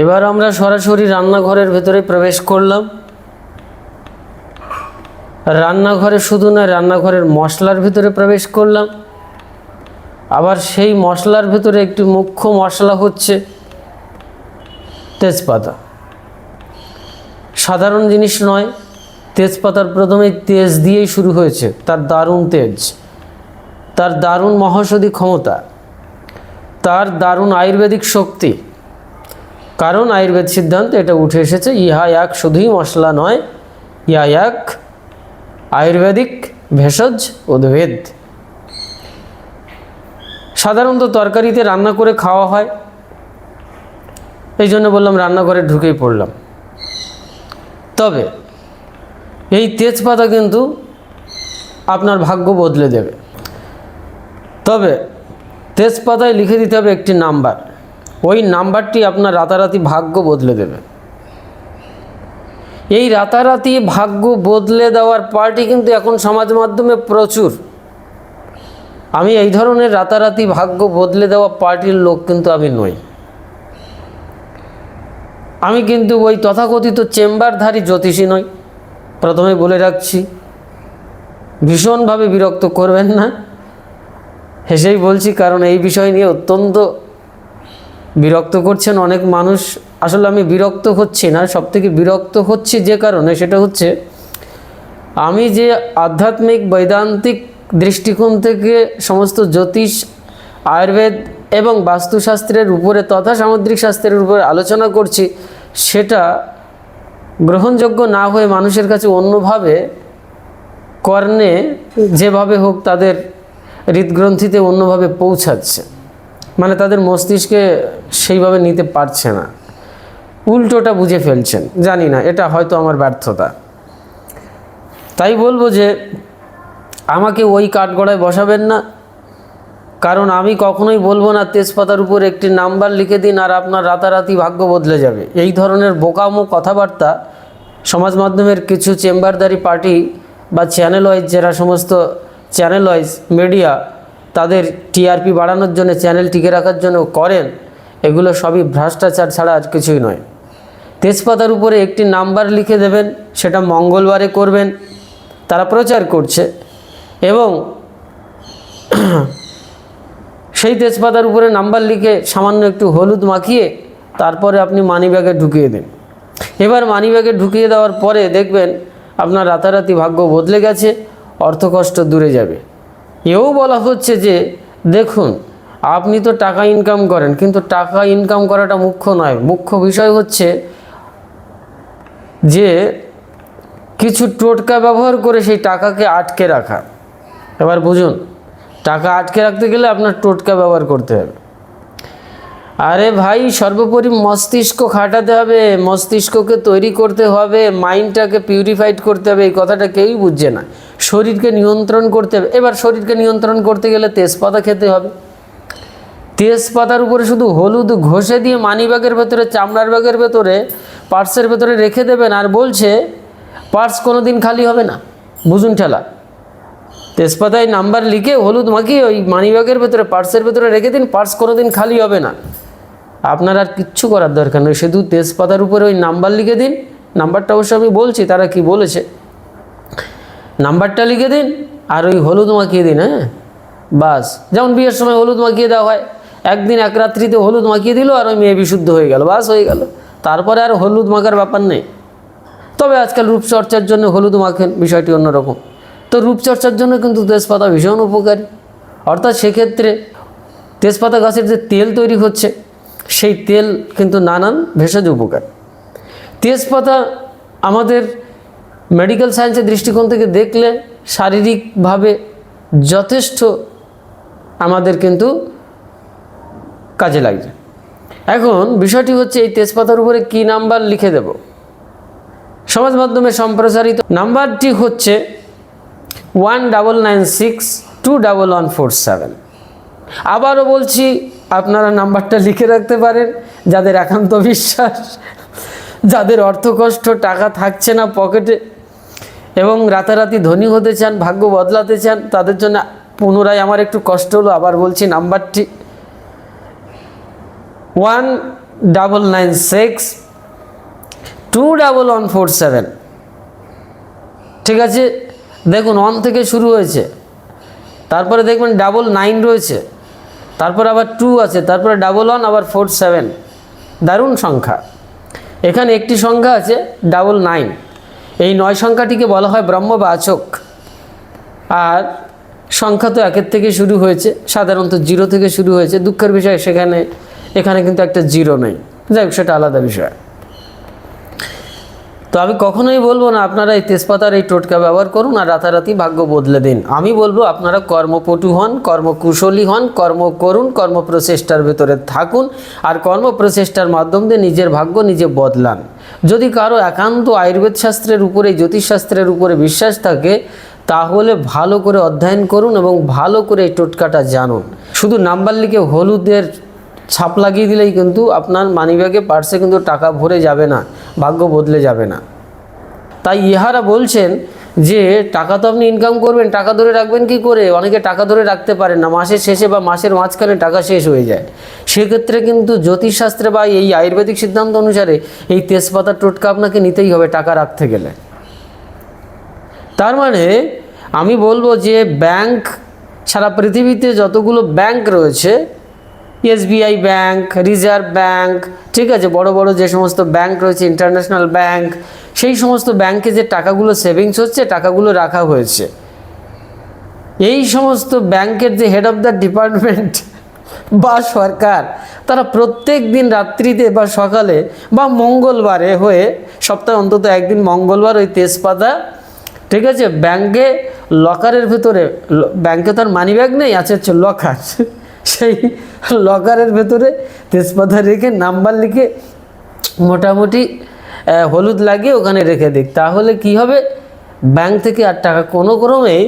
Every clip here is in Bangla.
এবার আমরা সরাসরি রান্নাঘরের ভেতরে প্রবেশ করলাম। রান্নাঘরে শুধু না রান্নাঘরের মশলার ভিতরে প্রবেশ করলাম। আবার সেই মশলার ভিতরে একটি মুখ্য মশলা হচ্ছে তেজপাতা। সাধারণ জিনিস নয়, তেজপাতার প্রথমে তেজ দিয়েই শুরু হয়েছে, তার দারুণ তেজ। তার দারুণ মহাসদী ক্ষমতা। তার দারুণ আয়ুর্বেদিক শক্তি। কারণ আয়ুর্বেদ সিদ্ধান্ত এটা উঠে এসেছে, ইহা এক শুধুই মশলা নয়, ইহা এক আয়ুর্বেদিক ভেষজ উদ্ভিদ। সাধারণত তরকারিতে রান্না করে খাওয়া হয় এই জন্য বললাম রান্নাঘরে ঢুকেই পড়লাম। তবে এই তেজপাতা কিন্তু আপনার ভাগ্য বদলে দেবে। তবে তেজপাতায় লিখে দিতে হবে একটি নাম্বার। ওই নাম্বারটি আপনার রাতারাতি ভাগ্য বদলে দেবে। এই রাতারাতি ভাগ্য বদলে দেওয়ার পার্টি কিন্তু এখন সমাজ মাধ্যমে প্রচুর। আমি এই ধরনের রাতারাতি ভাগ্য বদলে দেওয়া পার্টির লোক কিন্তু আমি নই। আমি কিন্তু ওই তথাকথিত চেম্বারধারী জ্যোতিষী নই। প্রথমে বলে রাখছি, ভীষণভাবে বিরক্ত করবেন না। হেসেই বলছি, কারণ এই বিষয় নিয়ে অত্যন্ত বিরক্ত করছেন অনেক মানুষ। আসলে আমি বিরক্ত হচ্ছি না সব থেকে বিরক্ত হচ্ছি যে কারণে সেটা হচ্ছে, আমি যে আধ্যাত্মিক বৈদান্তিক দৃষ্টিকোণ থেকে সমস্ত জ্যোতিষ, আয়ুর্বেদ এবং বাস্তুশাস্ত্রের উপরে তথা সামুদ্রিক শাস্ত্রের উপরে আলোচনা করছি, সেটা গ্রহণযোগ্য না হয়ে মানুষের কাছে অন্যভাবে কর্ণে যেভাবে হোক তাদের হৃদগ্রন্থিতে অন্যভাবে পৌঁছাচ্ছে। মানে তাদের মস্তিষ্কে সেইভাবে নিতে পারছে না। উল্টোটা বুঝে ফেলছেন। জানি না, এটা হয়তো আমার ব্যর্থতা। তাই বলব যে, আমাকে ওই কাঠগড়ায় বসাবেন না। কারণ আমি কখনোই বলব না, তেজপাতার উপর একটি নাম্বার লিখে দিন আর আপনার রাতারাতি ভাগ্য বদলে যাবে। এই ধরনের বোকামো কথাবার্তা সমাজ মাধ্যমের কিছু চেম্বারদারি পার্টি বা চ্যানেল ওয়াইজ যারা সমস্ত চ্যানেল ওয়াইজ মিডিয়া তাদের টিআরপি বাড়ানোর জন্য, চ্যানেল টিকে রাখার জন্য করেন, এগুলো সবই ভ্রষ্টাচার ছাড়া আর কিছুই নয়। তেজপাতার উপরে একটি নাম্বার লিখে দেবেন, সেটা মঙ্গলবারে করবেন, তারা প্রচার করছে। এবং সেই তেজপাতার উপরে নাম্বার লিখে সামান্য একটু হলুদ মাখিয়ে তারপরে আপনি মানি ব্যাগে ঢুকিয়ে দিন। এবার মানি ব্যাগে ঢুকিয়ে দেওয়ার পরে দেখবেন আপনার রাতারাতি ভাগ্য বদলে গেছে, অর্থকষ্ট দূরে যাবে। এও বলা হচ্ছে যে, দেখুন, আপনি তো টাকা ইনকাম করেন, কিন্তু টাকা ইনকাম করাটা মুখ্য নয়। মুখ্য বিষয় হচ্ছে যে, কিছু টোটকা ব্যবহার করে সেই টাকাকে আটকে রাখা। এবার বুঝুন, টাকা আটকে রাখতে গেলে আপনার টোটকা ব্যবহার করতে হবে। আরে ভাই, সর্বোপরি মস্তিষ্ক খাটাতে হবে, মস্তিষ্ককে তৈরি করতে হবে মাইন্ডটাকে পিউরিফাইড করতে হবে, এই কথাটা কেউই বুঝছে না। শরীরকে নিয়ন্ত্রণ করতে হবে। এবার শরীরকে নিয়ন্ত্রণ করতে গেলে তেজপাতা খেতে হবে। তেজপাতার উপরে শুধু হলুদ ঘষে দিয়ে মানি ব্যাগের ভেতরে, চামড়ার ব্যাগের ভেতরে, পার্সের ভেতরে রেখে দেবেন আর বলছে, পার্স কোনো দিন খালি হবে না। বুঝুন ঠেলা। তেজপাতায় নাম্বার লিখে হলুদ মাখিয়ে ওই মানি ব্যাগের ভেতরে, পার্সের ভেতরে রেখে দিন, পার্স কোনো দিন খালি হবে না। আপনার আর কিচ্ছু করার দরকার নেই। শুধু তেজপাতার উপরে ওই নাম্বার লিখে দিন। নাম্বারটা অবশ্য আমি বলছি, তারা কি বলেছে? নাম্বারটা লিখে দিন, আর ওই হলুদ মাখিয়ে দিন হ্যাঁ? বাস। যেমন বিয়ের সময় হলুদ মাখিয়ে দেওয়া হয়, একদিন এক রাত্রিতে হলুদ মাখিয়ে দিল, আর ওই মেয়ে বিশুদ্ধ হয়ে গেল, বাস হয়ে গেল। তারপরে আর হলুদ মাখার ব্যাপার নেই। তবে আজকাল রূপচর্চার জন্য হলুদ মাখেন বিষয়টি অন্যরকম। তো রূপচর্চার জন্য কিন্তু তেজপাতা ভীষণ উপকারী। অর্থাৎ সেক্ষেত্রে তেজপাতা গাছের যে তেল তৈরি হচ্ছে, সেই তেল কিন্তু নানান ভেষজ উপকার। তেজপাতা আমাদের মেডিকেল সায়েন্সের দৃষ্টিকোণ থেকে দেখলে শারীরিকভাবে যথেষ্ট আমাদের কিন্তু কাজে লাগছে। এখন বিষয়টি হচ্ছে এই তেজপাতার উপরে কি নাম্বার লিখে দেব? সমাজ মাধ্যমে সম্প্রচারিত নাম্বারটি হচ্ছে one double nine six two double one four seven আবারও বলছি, আপনারা নাম্বারটা লিখে রাখতে পারেন, যাদের একান্ত বিশ্বাস, যাদের অর্থকষ্ট, টাকা থাকছে না, পকেটে এবং রাতারাতি ধনী হতে চান, ভাগ্য বদলাতে চান, তাদের জন্য পুনরায় আমার একটু কষ্ট হলো, আবার বলছি নাম্বারটি। One double nine six, two double one four seven. ঠিক আছে? দেখুন, ওয়ান থেকে শুরু হয়েছে। তারপরে দেখবেন ডাবল নাইন রয়েছে। তারপর আবার টু আছে, তারপরে ডাবল ওয়ান, আবার ফোর সেভেন। দারুণ সংখ্যা। এখানে একটি সংখ্যা আছে, ডাবল নাইন। এই নয় সংখ্যাটিকে বলা হয় ব্রহ্মবাচক। আর সংখ্যা তো একের থেকে শুরু হয়েছে, সাধারণত জিরো থেকে শুরু হয়েছে। দুঃখের বিষয় সেখানে, এখানে কিন্তু একটা জিরো নেই। যাই হোক, সেটা আলাদা বিষয়। তো আমি কখনোই বলব না, আপনারা এই তেজপাতার এই টোটকা ব্যবহার করুন আর রাতারাতি ভাগ্য বদলে দিন। আমি বলব আপনারা কর্মপটু হন, কর্মকুশলী হন, কর্ম করুন, কর্মপ্রচেষ্টার ভেতরে থাকুন আর কর্মপ্রচেষ্টার মাধ্যম দিয়ে নিজের ভাগ্য নিজে বদলান। যদি কারও একান্ত আয়ুর্বেদ শাস্ত্রের উপরে জ্যোতিষশাস্ত্রের উপরে বিশ্বাস থাকে, তাহলে ভালো করে অধ্যয়ন করুন এবং ভালো করে এই টোটকাটা জানুন। শুধু নাম্বার লিখে হলুদের ছাপ লাগিয়ে দিলেই কিন্তু আপনার মানিব্যাগে পার্সে কিন্তু টাকা ভরে যাবে না। ভাগ্য বদলে যাবে না। তাই ইহারা বলছেন যে, টাকা তো আপনি ইনকাম করবেন, টাকা ধরে রাখবেন কি করে? অনেকে টাকা ধরে রাখতে পারেন না, মাসের শেষে বা মাসের মাঝখানে টাকা শেষ হয়ে যায়। সেক্ষেত্রে কিন্তু জ্যোতিষশাস্ত্রে বা এই আয়ুর্বেদিক সিদ্ধান্ত অনুসারে এই তেজপাতার টোটকা আপনাকে নিতেই হবে টাকা রাখতে গেলে। তার মানে আমি বলব যে, ব্যাংক সারা পৃথিবীতে যতগুলো ব্যাংক রয়েছে এসবিআই ব্যাংক, রিজার্ভ ব্যাংক, ঠিক আছে, বড় বড় যে সমস্ত ব্যাংক রয়েছে, ইন্টারন্যাশনাল ব্যাংক, সেই সমস্ত ব্যাংকে যে টাকাগুলো সেভিংস হচ্ছে, টাকাগুলো রাখা হয়েছে। এই সমস্ত ব্যাংকের যে হেড অফ দ্য ডিপার্টমেন্ট বা সরকার, তারা প্রত্যেক দিন রাত্রিতে বা সকালে বা মঙ্গলবারে হয়ে, সপ্তাহে অন্তত একদিন মঙ্গলবার ওই তেজপাতা, ঠিক আছে, ব্যাংকে লকারের ভেতরে, ব্যাংকে তো আর মানি ব্যাগ নেই, আছে হচ্ছে লকার সেই লকারের ভেতরে তেজপাতা রেখে নাম্বার লিখে মোটামুটি হলুদ লাগিয়ে ওখানে রেখে দিক। তাহলে কি হবে? ব্যাংক থেকে আর টাকা কোনো ক্রমেই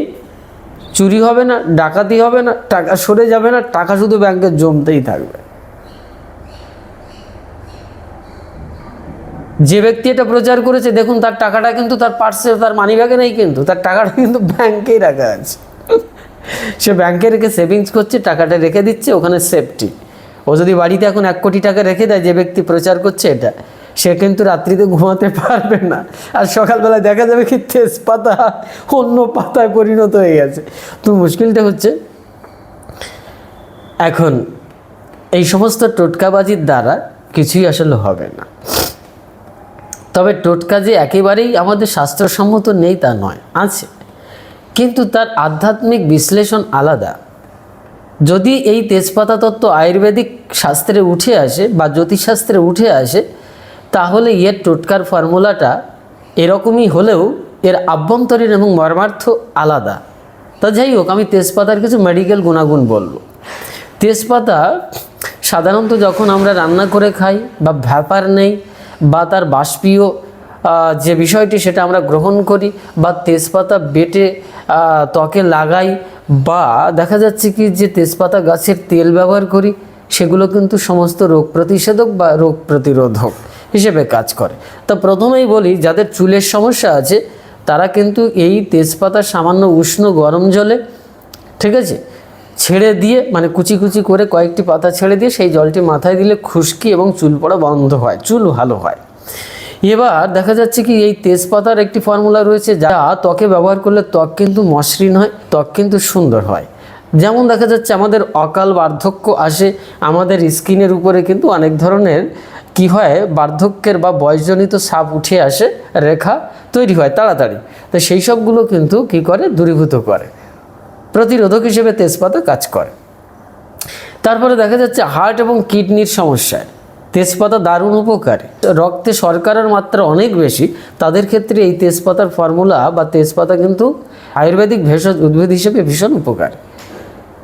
চুরি হবে না, ডাকাতি হবে না, টাকা সরে যাবে না, টাকা শুধু ব্যাংকে জমতেই থাকবে। যে ব্যক্তি এটা প্রচার করেছে, দেখুন, তার টাকাটা কিন্তু তার পার্সে তার মানি ব্যাগে নেই কিন্তু, তার টাকাটা কিন্তু ব্যাংকেই রাখা আছে। সে ব্যাংকে রেখে সেভিংস করছে, টাকাটা রেখে দিচ্ছে, ওখানে সেফটি ও যদি বাড়িতে এখন এক কোটি টাকা রেখে দেয়, যে ব্যক্তি প্রচার করছে এটা, সে কিন্তু রাত্রিতে ঘুমাতে পারবে না। আর সকালবেলায় দেখা যাবে কি তেজপাতা অন্য পাতায় পরিণত হয়ে গেছে। তো মুশকিলটা হচ্ছে, এখন এই সমস্ত টোটকাবাজির দ্বারা কিছুই আসলে হবে না। তবে টোটকা যে একেবারেই আমাদের স্বাস্থ্যসম্মত নেই তা নয়, আছে। কিন্তু তার আধ্যাত্মিক বিশ্লেষণ আলাদা। যদি এই তেজপাতা তত্ত্ব আয়ুর্বেদিক শাস্ত্রে উঠে আসে বা জ্যোতিষশাস্ত্রে উঠে আসে, তাহলে এর টোটকার ফর্মুলাটা এরকমই হলেও এর আভ্যন্তরীণ এবং মর্মার্থ আলাদা। তা যাই হোক, আমি তেজপাতার কিছু মেডিকেল গুণাগুণ বলব। তেজপাতা সাধারণত যখন আমরা রান্না করে খাই বা ভ্যাপার নেই বা তার বাষ্পীয় যে বিষয়টি সেটা আমরা গ্রহণ করি বা তেজপাতা বেটে ত্বকে লাগাই বা দেখা যাচ্ছে কি যে তেজপাতা গাছের তেল ব্যবহার করি, সেগুলো কিন্তু সমস্ত রোগ প্রতিষেধক বা রোগ প্রতিরোধক হিসেবে কাজ করে। তো প্রথমেই বলি, যাদের চুলের সমস্যা আছে, তারা কিন্তু এই তেজপাতা সামান্য উষ্ণ গরম জলে, ঠিক আছে, ছেড়ে দিয়ে মানে কুচি কুচি করে কয়েকটি পাতা ছেড়ে দিয়ে সেই জলটি মাথায় দিলে খুশকি এবং চুল পড়া বন্ধ হয়, চুল ভালো হয়। এবার দেখা যাচ্ছে কি এই তেজপাতার একটি ফর্মুলা রয়েছে যা ত্বকে ব্যবহার করলে ত্বক কিন্তু মসৃণ হয়, ত্বক কিন্তু সুন্দর হয়। যেমন দেখা যাচ্ছে আমাদের অকাল বার্ধক্য আসে, আমাদের স্কিনের উপরে কিন্তু অনেক ধরনের কি হয়, বার্ধক্যের বা বয়সজনিত সাপ উঠে আসে, রেখা তৈরি হয় তাড়াতাড়ি। তো সেই সবগুলো কিন্তু কি করে? দূরীভূত করে। প্রতিরোধক হিসেবে তেজপাতা কাজ করে। তারপরে দেখা যাচ্ছে হার্ট এবং কিডনির সমস্যায়। তেজপাতা দারুণ উপকারী। রক্তে শর্করার মাত্রা অনেক বেশি, তাদের ক্ষেত্রে এই তেজপাতার ফর্মুলা বা তেজপাতা কিন্তু আয়ুর্বেদিক ভেষজ উদ্ভিদ হিসেবে ভীষণ উপকার।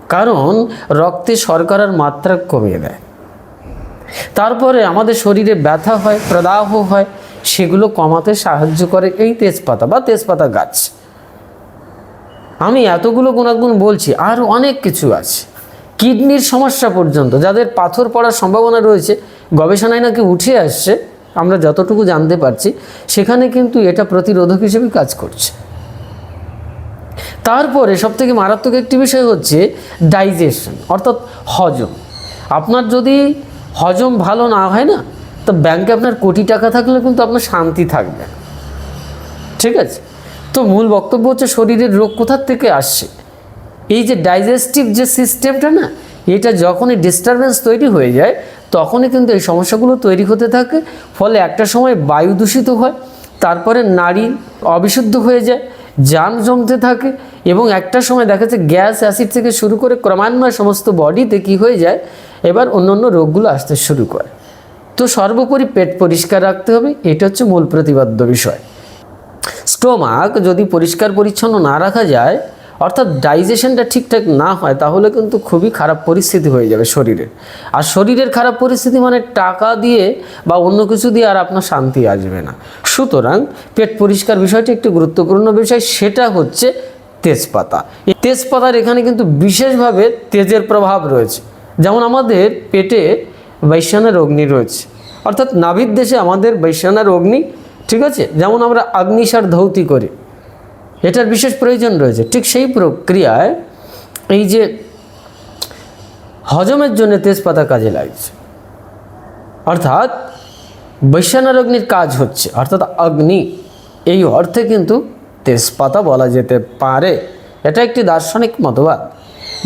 কারণ রক্তে শর্করার মাত্রা কমিয়ে দেয়। তারপরে আমাদের শরীরে ব্যথা হয়, প্রদাহ হয়, সেগুলো কমাতে সাহায্য করে এই তেজপাতা বা তেজপাতা গাছ। আমি এতগুলো গুণাগুণ বলছি আর অনেক কিছু আছে। কিডনির সমস্যা পর্যন্ত, যাদের পাথর পড়ার সম্ভাবনা রয়েছে গবেষণায় নাকি উঠে আসছে, আমরা যতটুকু জানতে পারছি, সেখানে কিন্তু এটা প্রতিরোধক হিসেবে কাজ করছে। তারপরে সবথেকে মারাত্মক একটি বিষয় হচ্ছে ডাইজেশন, অর্থাৎ হজম। আপনার যদি হজম ভালো না হয় না, তো ব্যাংকে আপনার কোটি টাকা থাকলে কিন্তু আপনার শান্তি থাকবে ঠিক আছে? তো মূল বক্তব্য হচ্ছে শরীরের রোগ কোথার থেকে আসছে? এই যে ডাইজেস্টিভ যে সিস্টেমটা না, এটা যখনই ডিস্টারবেন্স তৈরি হয়ে যায় তখনই কিন্তু এই সমস্যাগুলো তৈরি হতে থাকে, ফলে একটা সময় বায়ু দূষিত হয়, তারপরে নারী অবিশুদ্ধ হয়ে যায় জাম জমতে থাকে এবং একটা সময় দেখা যাচ্ছে গ্যাস, অ্যাসিড থেকে শুরু করে ক্রমান্বয়ে সমস্ত বডিতে কী হয়ে যায়, এবার অন্য অন্য রোগগুলো আসতে শুরু করে। তো সর্বোপরি পেট পরিষ্কার রাখতে হবে, এটা হচ্ছে মূল প্রতিবাদ্য বিষয়। স্টোমাক যদি পরিষ্কার পরিচ্ছন্ন না রাখা যায় অর্থাৎ ডাইজেশনটা ঠিকঠাক না হয়, তাহলে কিন্তু খুবই খারাপ পরিস্থিতি হয়ে যাবে শরীরের আর শরীরের খারাপ পরিস্থিতি মানে টাকা দিয়ে বা অন্য কিছু দিয়ে আর আপনার শান্তি আসবে না। সুতরাং পেট পরিষ্কার বিষয়টি একটি গুরুত্বপূর্ণ বিষয়, সেটা হচ্ছে তেজপাতা। এই তেজপাতার এখানে কিন্তু বিশেষভাবে তেজের প্রভাব রয়েছে। যেমন আমাদের পেটে বৈশ্যানের অগ্নি রয়েছে। অর্থাৎ নাভির দেশে আমাদের বৈশ্যানার অগ্নি ঠিক আছে? যেমন আমরা আগ্নিসার ধৌতি করি। এটার বিশেষ প্রয়োজন রয়েছে। ঠিক সেই প্রক্রিয়ায় এই যে হজমের জন্য তেজপাতা কাজে লাগছে। অর্থাৎ বৈশ্যানার অগ্নির কাজ হচ্ছে। অর্থাৎ অগ্নি, এই অর্থে কিন্তু তেজপাতা বলা যেতে পারে। এটা একটি দার্শনিক মতবাদ।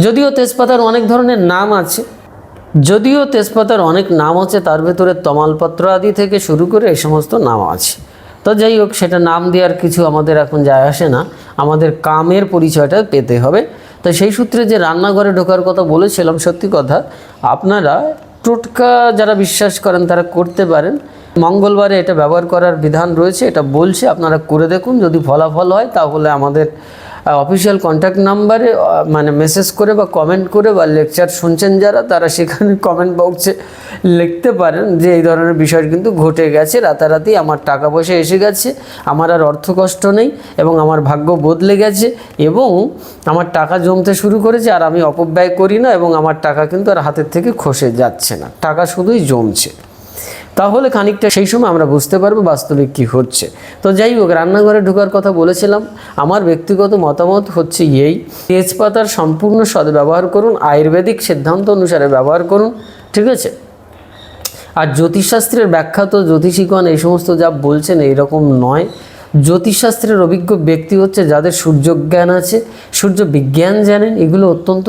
যদিও তেজপাতার অনেক ধরনের নাম আছে। যদিও তেজপাতার অনেক নাম আছে, তার ভেতরে তমালপত্র আদি থেকে শুরু করে এই সমস্ত নাম আছে। তো যাই হোক, সেটা নাম দেওয়ার কিছু আমাদের এখন যায় আসে না। আমাদের কামের পরিচয়টা পেতে হবে। তো সেই সূত্রে যে রান্নাঘরে ঢোকার কথা বলেছিলাম, সত্যি কথা, আপনারা টোটকা যারা বিশ্বাস করেন তারা করতে পারেন। মঙ্গলবারে এটা ব্যবহার করার বিধান রয়েছে, এটা বলছে, আপনারা করে দেখুন। যদি ফলাফল হয়, তাহলে আমাদের অফিসিয়াল কন্ট্যাক্ট নাম্বারে মানে মেসেজ করে বা কমেন্ট করে বা লেকচার শুনছেন যারা, তারা সেখানে কমেন্ট বক্সে লিখতে পারেন যে এই ধরনের বিষয় কিন্তু ঘটে গেছে। রাতারাতি আমার টাকা পয়সা এসে গেছে, আমার আর অর্থ কষ্ট নেই এবং আমার ভাগ্য বদলে গেছে এবং আমার টাকা জমতে শুরু করেছে আর আমি অপব্যয় করি না এবং আমার টাকা কিন্তু আর হাতের থেকে খসে যাচ্ছে না। টাকা শুধুই জমছে। তাহলে খানিকটা সেই সময় আমরা বুঝতে পারব বাস্তবিক কী হচ্ছে। তো যাই হোক, রান্নাঘরে ঢোকার কথা বলেছিলাম। আমার ব্যক্তিগত মতামত হচ্ছে এই। তেজপাতার সম্পূর্ণ সদ্ব্যবহার করুন, আয়ুর্বেদিক সিদ্ধান্ত অনুসারে ব্যবহার করুন, ঠিক আছে? আর জ্যোতিষশাস্ত্রের ব্যাখ্যা তো জ্যোতিষীগণ এই সমস্ত যা বলছেন এইরকম নয়। জ্যোতিষশাস্ত্রের অভিজ্ঞ ব্যক্তি হচ্ছে যাদের সূর্য জ্ঞান আছে, সূর্য বিজ্ঞান জানেন, এগুলো অত্যন্ত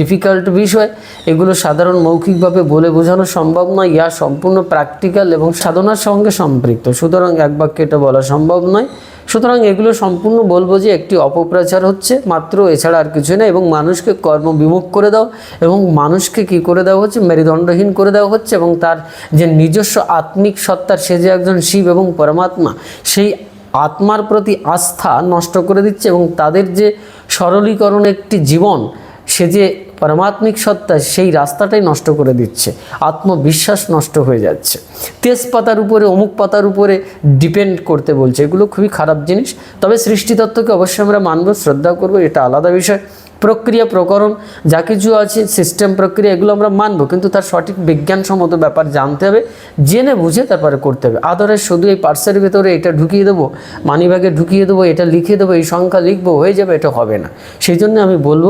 ডিফিকাল্ট বিষয়। এগুলো সাধারণ মৌখিকভাবে বলে বোঝানো সম্ভব নয় ইয়া সম্পূর্ণ প্র্যাকটিক্যাল এবং সাধনার সঙ্গে সম্পৃক্ত। সুতরাং এক বাক্যে এটা বলা সম্ভব নয়। সুতরাং এগুলো সম্পূর্ণ বলব যে একটি অপপ্রচার হচ্ছে, মাত্র এছাড়া আর কিছু না এবং মানুষকে কর্মবিমুখ করে দাও এবং মানুষকে কি করে দেওয়া হচ্ছে? মেরুদণ্ডহীন করে দেওয়া হচ্ছে এবং তার যে নিজস্ব আত্মিক সত্তার, সে যে একজন শিব এবং পরমাত্মা, সেই আত্মার প্রতি আস্থা নষ্ট করে দিচ্ছে এবং তাদের যে সরলীকরণ একটি জীবন, সে যে পারমাত্মিক সত্তা, সেই রাস্তাটাই নষ্ট করে দিচ্ছে। আত্মবিশ্বাস নষ্ট হয়ে যাচ্ছে। তেজপাতার উপরে, অমুক পাতার উপরে ডিপেন্ড করতে বলছে। এগুলো খুবই খারাপ জিনিস। তবে সৃষ্টিতত্ত্বকে অবশ্যই আমরা মানব, শ্রদ্ধা করব, এটা আলাদা বিষয়। প্রক্রিয়া প্রকরণ, যা কিছু আছে সিস্টেম প্রক্রিয়া, এগুলো আমরা মানব। কিন্তু তার সঠিক বিজ্ঞানসম্মত ব্যাপার জানতে হবে, জেনে বুঝে তারপরে করতে হবে। আদরে শুধু এই পার্সের ভেতরে এটা ঢুকিয়ে দেবো মানিব্যাগে ঢুকিয়ে দেবো, এটা লিখে দেবো, এই সংখ্যা লিখব, হয়ে যাবে, এটা হবে না। সেই জন্য আমি বলব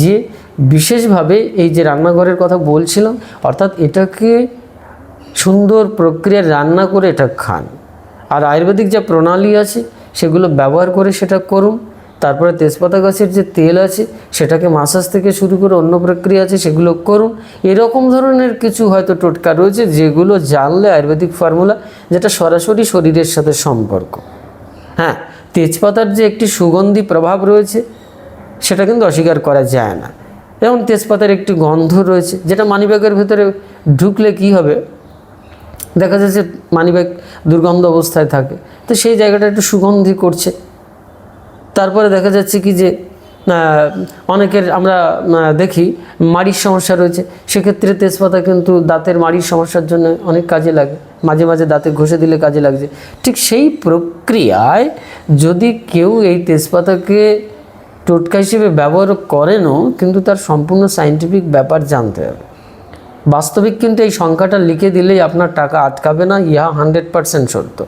যে, বিশেষভাবে এই যে রান্নাঘরের কথা বলছিলাম, অর্থাৎ এটাকে সুন্দর প্রক্রিয়ায় রান্না করে এটা খান। আর আয়ুর্বেদিক যা প্রণালী আছে, সেগুলো ব্যবহার করে সেটা করুন। তারপরে তেজপাতা গাছের যে তেল আছে, সেটাকে মাসাজ থেকে শুরু করে অন্য প্রক্রিয়া আছে, সেগুলো করুন। এরকম ধরনের কিছু হয়তো টোটকা রয়েছে, যেগুলো জানলে আয়ুর্বেদিক ফর্মুলা যেটা সরাসরি শরীরের সাথে সম্পর্ক। হ্যাঁ তেজপাতার যে একটি সুগন্ধি প্রভাব রয়েছে, সেটা কিন্তু অস্বীকার করা যায় না। যেমন তেজপাতার একটি গন্ধ রয়েছে, যেটা মানিব্যাগের ভেতরে ঢুকলে কি হবে? দেখা যাচ্ছে মানিব্যাগ দুর্গন্ধ অবস্থায় থাকে। তো সেই জায়গাটা একটু সুগন্ধি করছে। তারপরে দেখা যাচ্ছে কি যে অনেকের আমরা দেখি মাড়ির সমস্যা রয়েছে। সেক্ষেত্রে তেজপাতা কিন্তু দাঁতের মাড়ির সমস্যার জন্য অনেক কাজে লাগে। মাঝে মাঝে দাঁতে ঘষে দিলে কাজে লাগছে। ঠিক সেই প্রক্রিয়ায় যদি কেউ এই তেজপাতাকে টোটকা হিসেবে ব্যবহার করেনও, কিন্তু তার সম্পূর্ণ সাইন্টিফিক ব্যাপার জানতে হবে। বাস্তবিক কিন্তু এই সংখ্যাটা লিখে দিলেই আপনার টাকা আটকাবে না, ইহা হান্ড্রেড পারসেন্ট সত্য।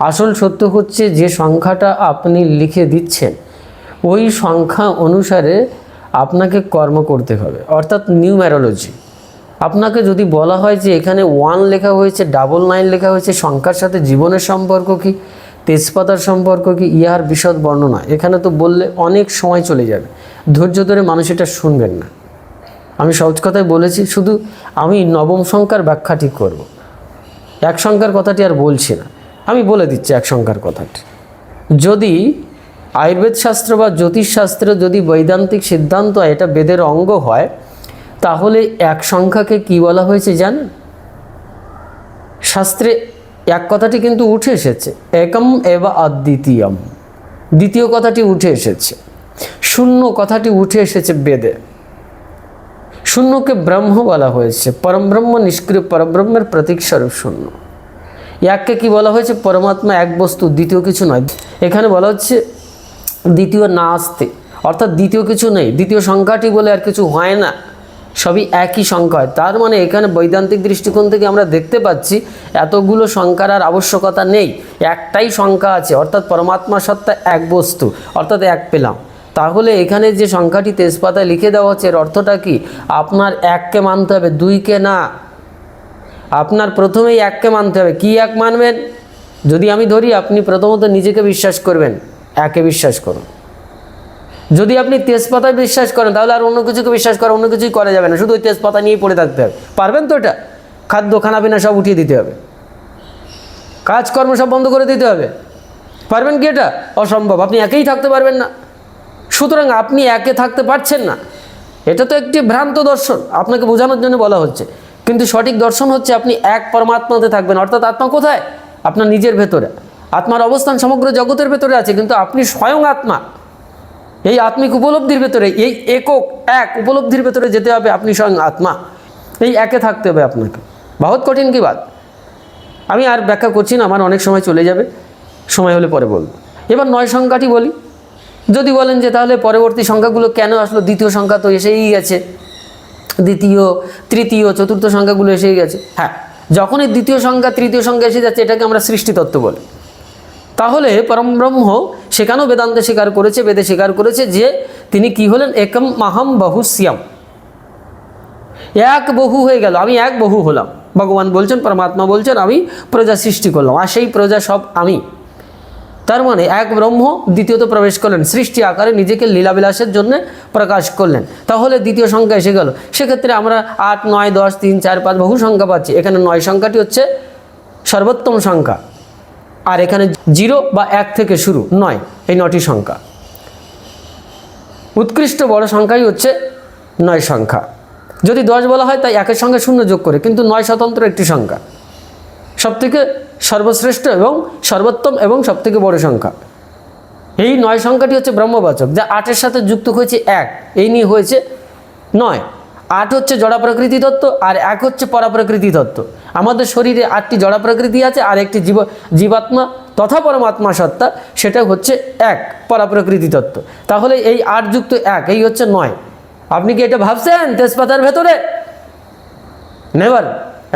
আসল সত্য হচ্ছে যে সংখ্যাটা আপনি লিখে দিচ্ছেন, ওই সংখ্যা অনুসারে আপনাকে কর্ম করতে হবে, অর্থাৎ নিউম্যারোলজি। আপনাকে যদি বলা হয় যে এখানে ওয়ান লেখা হয়েছে ডাবল নাইন লেখা হয়েছে, সংখ্যার সাথে জীবনের সম্পর্ক কি, তেজপাতার সম্পর্ক কি, ইহার বিশদ বর্ণনা। এখানে তো বললে অনেক সময় চলে যাবে। ধৈর্য ধরে মানুষ এটা শুনবেন না। আমি সহজ কথায় বলেছি, শুধু আমি নবম সংখ্যার ব্যাখ্যাটি করব। এক সংখ্যার কথাটি আর বলছি না। আমি বলে দিচ্ছি এক সংখ্যার কথাটি। যদি আয়ুর্বেদ শাস্ত্র বা জ্যোতিষশাস্ত্র যদি বৈদান্তিক সিদ্ধান্ত হয়, এটা বেদের অঙ্গ হয় তাহলে এক সংখ্যাকে কি বলা হয়েছে জানেন? শাস্ত্রে এক কথাটি কিন্তু উঠে এসেছে একম এবা অদ্বিতীয়ম দ্বিতীয় কথাটি উঠে এসেছে শূন্য কথাটি উঠে এসেছে বেদে। শূন্যকে ব্রহ্ম বলা হয়েছে পরমব্রহ্ম নিষ্ক্রিয় পরব্রহ্মের প্রতীক স্বরূপ শূন্য। এককে কি বলা হয়েছে? পরমাত্মা এক বস্তু, দ্বিতীয় কিছু নয়। এখানে বলা হচ্ছে দ্বিতীয় না আসতে অর্থাৎ দ্বিতীয় কিছু নেই। দ্বিতীয় সংখ্যাটি বলে আর কিছু হয় না। সবই একই সংখ্যা হয়। তার মানে এখানে বৈদান্তিক দৃষ্টিকোণ থেকে আমরা দেখতে পাচ্ছি এতগুলো সংখ্যার আর আবশ্যকতা নেই। একটাই সংখ্যা আছে, অর্থাৎ পরমাত্মা সত্তা এক বস্তু, অর্থাৎ এক পেলাম। তাহলে এখানে যে সংখ্যাটি তেজপাতায় লিখে দেওয়া হচ্ছে, এর অর্থটা কি? আপনার এককে মানতে হবে, দুইকে না। আপনার প্রথমেই এককে মানতে হবে। কি এক মানবেন? যদি আমি ধরি, আপনি প্রথমত নিজেকে বিশ্বাস করবেন, একে বিশ্বাস করুন। যদি আপনি তেজপাতায় বিশ্বাস করেন, তাহলে আর অন্য কিছুকে বিশ্বাস করা, অন্য কিছুই করা যাবে না। শুধু ওই তেজপাতা নিয়েই পড়ে থাকতে হবে। পারবেন তো এটা? খাদ্য, খানাপিনা সব উঠিয়ে দিতে হবে। কাজকর্ম সব বন্ধ করে দিতে হবে। পারবেন কি এটা? অসম্ভব। আপনি একেই থাকতে পারবেন না। সুতরাং আপনি একে থাকতে পারছেন না। এটা তো একটি ভ্রান্ত দর্শন। আপনাকে বোঝানোর জন্য বলা হচ্ছে। কিন্তু সঠিক দর্শন হচ্ছে আপনি এক পরমাত্মাতে থাকবেন। অর্থাৎ আত্মা কোথায়? আপনার নিজের ভেতরে। আত্মার অবস্থান সমগ্র জগতের ভেতরে আছে, কিন্তু আপনি স্বয়ং আত্মা। এই আত্মিক উপলব্ধির ভেতরে, এই একক, এক উপলব্ধির ভেতরে যেতে হবে আপনি স্বয়ং আত্মা। এই একে থাকতে হবে আপনাকে। বহুত কঠিন কি বাদ আমি আর ব্যাখ্যা করছি না, আমার অনেক সময় চলে যাবে। সময় হলে পরে বলব। এবার নয় সংখ্যাটি বলি। যদি বলেন যে তাহলে পরবর্তী সংখ্যাগুলো কেন আসলো? দ্বিতীয় সংখ্যা তো এসেই গেছে। দ্বিতীয়, তৃতীয়, চতুর্থ সংখ্যাগুলো এসে গেছে। হ্যাঁ যখনই দ্বিতীয় সংখ্যা, তৃতীয় সংখ্যা এসে যাচ্ছে, এটাকে আমরা সৃষ্টিতত্ত্ব বলি। তাহলে পরমব্রহ্ম সেখানেও বেদান্তে স্বীকার করেছে, বেদে স্বীকার করেছে যে তিনি কি হলেন? একম মাহম বহুশ্যাম এক বহু হয়ে গেল, আমি এক বহু হলাম। ভগবান বলছেন, পরমাত্মা বলছেন, আমি প্রজা সৃষ্টি করলাম। আর সেই প্রজা সব আমি। তার মানে এক ব্রহ্ম দ্বিতীয়ত প্রবেশ করলেন, সৃষ্টি আকারে নিজেকে লীলাবিলাসের জন্য প্রকাশ করলেন। তাহলে দ্বিতীয় সংখ্যা এসে গেল। সেক্ষেত্রে আমরা আট, নয়, দশ, তিন, চার, পাঁচ বহু সংখ্যা পাচ্ছি। এখানে নয় সংখ্যাটি হচ্ছে সর্বোত্তম সংখ্যা। আর এখানে জিরো বা এক থেকে শুরু, নয়, এই নটি সংখ্যা। উৎকৃষ্ট বড় সংখ্যাই হচ্ছে নয় সংখ্যা। যদি দশ বলা হয়, তাই একের সঙ্গে শূন্য যোগ করে, কিন্তু নয় স্বতন্ত্র একটি সংখ্যা। সবথেকে সর্বশ্রেষ্ঠ এবং সর্বোত্তম এবং সবথেকে বড় সংখ্যা। এই নয় সংখ্যাটি হচ্ছে ব্রহ্মবাচক, যা আটের সাথে যুক্ত হয়েছে এক। এই নিয়ে হয়েছে নয়। আট হচ্ছে জড়া প্রকৃতি তত্ত্ব আর এক হচ্ছে পরাপ্রকৃতি তত্ত্ব। আমাদের শরীরে আটটি জড়া প্রকৃতি আছে আর একটি জীব জীবাত্মা তথা পরমাত্মা সত্তা, সেটা হচ্ছে এক, পরাপ্রকৃতি তত্ত্ব। তাহলে এই আট যুক্ত এক, এই হচ্ছে নয়। আপনি কি এটা ভাবছেন? তেজপাতার ভেতরে? নেবার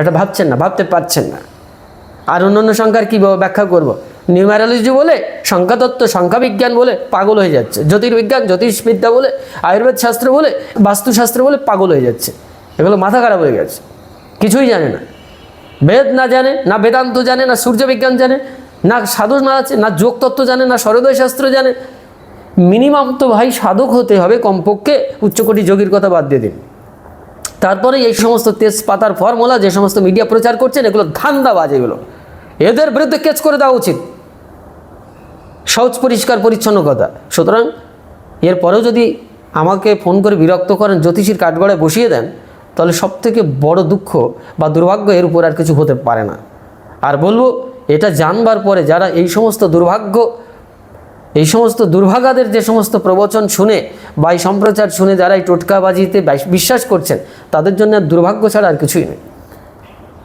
এটা ভাবছেন না, ভাবতে পারছেন না। আর অন্যান্য সংখ্যার কী ব্যাখ্যা করব? নিউমারোলজি বলে, সংখ্যাতত্ত্ব সংখ্যা বিজ্ঞান বলে পাগল হয়ে যাচ্ছে। জ্যোতির্বিজ্ঞান, জ্যোতিষবিদ্যা বলে, আয়ুর্বেদ শাস্ত্র বলে, বাস্তুশাস্ত্র বলে পাগল হয়ে যাচ্ছে। এগুলো মাথা খারাপ হয়ে গেছে। কিছুই জানে না। বেদ না জানে, না বেদান্ত জানে, না সূর্যবিজ্ঞান জানে, না সাধু না আছে, না যোগতত্ত্ব জানে, না সরোদয় শাস্ত্র জানে। মিনিমাম তো ভাই সাধক হতে হবে কমপক্ষে, উচ্চকোটি যোগীর কথা বাদ দিয়ে দিন। তারপরে এই সমস্ত তেজপাতার ফর্মুলা যে সমস্ত মিডিয়া প্রচার করছেন, এগুলো ধান্দাবাজ এগুলো। এদের বিরুদ্ধে কেচ করে দেওয়া উচিত। সহজ, পরিষ্কার, পরিচ্ছন্ন কথা। সুতরাং এরপরেও যদি আমাকে ফোন করে বিরক্ত করেন, জ্যোতিষীর কাঠগড়ায় বসিয়ে দেন, তাহলে সব থেকে বড় দুঃখ বা দুর্ভাগ্য এর উপর আর কিছু হতে পারে না। আর বলব, এটা জানবার পরে যারা এই সমস্ত দুর্ভাগ্য, এই সমস্ত দুর্ভাগাদের যে সমস্ত প্রবচন শুনে বা এই সম্প্রচার শুনে যারা এই টোটকাবাজিতে বিশ্বাস করছেন, তাদের জন্য দুর্ভাগ্য ছাড়া আর কিছুই নেই।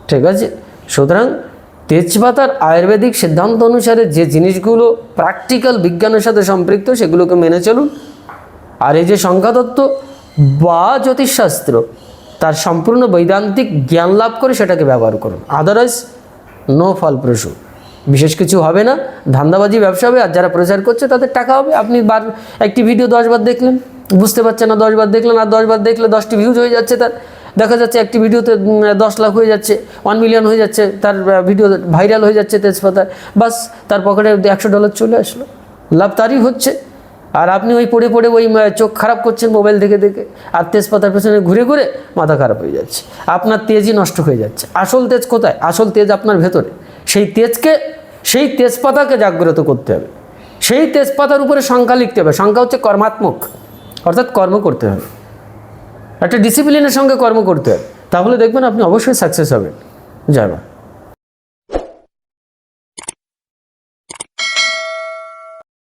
ঠিক আছে? সুতরাং তেজপাতার আয়ুর্বেদিক সিদ্ধান্ত অনুসারে যে জিনিসগুলো প্র্যাকটিক্যাল বিজ্ঞানের সাথে সম্পৃক্ত সেগুলোকে মেনে চলুন। আর এই যে সংখ্যাতত্ত্ব বা জ্যোতিষশাস্ত্র, তার সম্পূর্ণ বৈদান্তিক জ্ঞান লাভ করে সেটাকে ব্যবহার করুন। আদারওয়াইজ নো ফলপ্রসূ। বিশেষ কিছু হবে না। ধান্দাবাজি ব্যবসা হবে আর যারা প্রচার করছে তাদের টাকা হবে। আপনি বার, একটি ভিডিও দশবার দেখলেন, বুঝতে পারছেন না দশবার দেখলেন, আর দশবার দেখলে দশটি ভিউজ হয়ে যাচ্ছে তার। দেখা যাচ্ছে একটি ভিডিওতে দশ লাখ হয়ে যাচ্ছে ওয়ান মিলিয়ন হয়ে যাচ্ছে, তার ভিডিও ভাইরাল হয়ে যাচ্ছে তেজপাতায় বাস, তার পকেটে একশো ডলার চলে আসলো। লাভ তারই হচ্ছে। আর আপনি ওই পড়ে পড়ে ওই চোখ খারাপ করছেন মোবাইল দেখে দেখে, আর তেজপাতার পেছনে ঘুরে ঘুরে মাথা খারাপ হয়ে যাচ্ছে। আপনার তেজই নষ্ট হয়ে যাচ্ছে। আসল তেজ কোথায়? আসল তেজ আপনার ভেতরে। সেই তেজকে, সেই তেজপাতাকে জাগ্রত করতে হবে। সেই তেজপাতার উপরে সংখ্যা লিখতে হবে। সংখ্যা হচ্ছে কর্মাত্মক। অর্থাৎ কর্ম করতে হবে। একটা ডিসিপ্লিনের সঙ্গে কর্ম করতে হয় তাহলে দেখবেন আপনি অবশ্যই সাকসেস হবেন। যাই